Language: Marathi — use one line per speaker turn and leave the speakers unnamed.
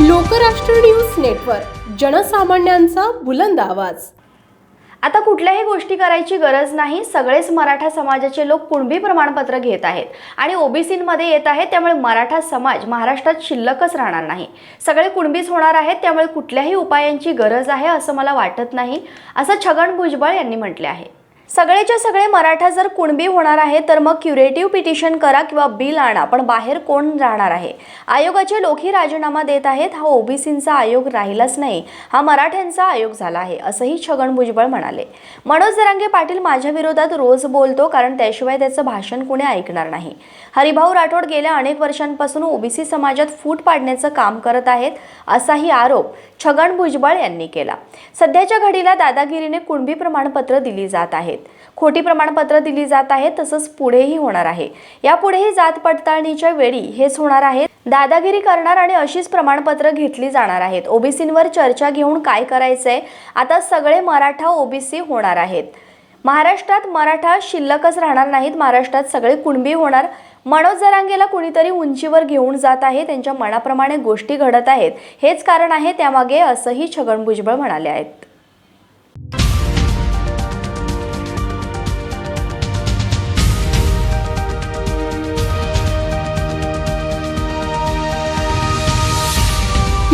लोकराष्ट्र न्यूज नेटवर्क जनसामान्यांचा बुलंद आवाज.
आता कुठल्याही गोष्टी करायची गरज नाही सगळेच मराठा समाजाचे लोक कुणबी प्रमाणपत्र घेत आहेत आणि ओबीसीमध्ये येत आहेत त्यामुळे मराठा समाज महाराष्ट्रात शिल्लकच राहणार नाही. सगळे कुणबीच होणार आहेत त्यामुळे कुठल्याही उपायांची गरज आहे असं मला वाटत नाही असं छगन भुजबळ यांनी म्हटले आहे. सगळेच्या सगळे मराठा जर कुणबी होणार आहे तर मग क्युरेटिव्ह पिटिशन करा किंवा बिल आणा. पण बाहेर कोण राहणार आहे? आयोगाचे लोकही राजीनामा देत आहेत. हा ओबीसींचा आयोग राहिलाच नाही. हा मराठ्यांचा आयोग झाला आहे असंही छगन भुजबळ म्हणाले. मनोज जरांगे पाटील माझ्या विरोधात रोज बोलतो कारण त्याशिवाय त्याचं भाषण कुणी ऐकणार नाही. हरिभाऊ राठोड गेल्या अनेक वर्षांपासून ओबीसी समाजात फूट पाडण्याचं काम करत आहेत असाही आरोप छगन भुजबळ यांनी केला. सध्याच्या घडीला दादागिरीने कुणबी प्रमाणपत्र दिली जात आहेत. खोटी प्रमाणपत्र दिली जात आहेत तसंच पुढेही होणार आहे. यापुढेही जात पडताळणीच्या वेळी हेच होणार आहे. दादागिरी करणार आणि अशीच प्रमाणपत्र घेतली जाणार आहेत. ओबीसींवर चर्चा घेऊन काय करायचंय? आता सगळे मराठा ओबीसी होणार आहेत. महाराष्ट्रात मराठा शिल्लकच राहणार नाहीत. महाराष्ट्रात सगळे कुणबी होणार. मनोज जरांगेला कुणीतरी उंचीवर घेऊन जात आहे. त्यांच्या मनाप्रमाणे गोष्टी घडत आहेत. हेच कारण आहे त्यामागे असंही छगन भुजबळ म्हणाले आहेत.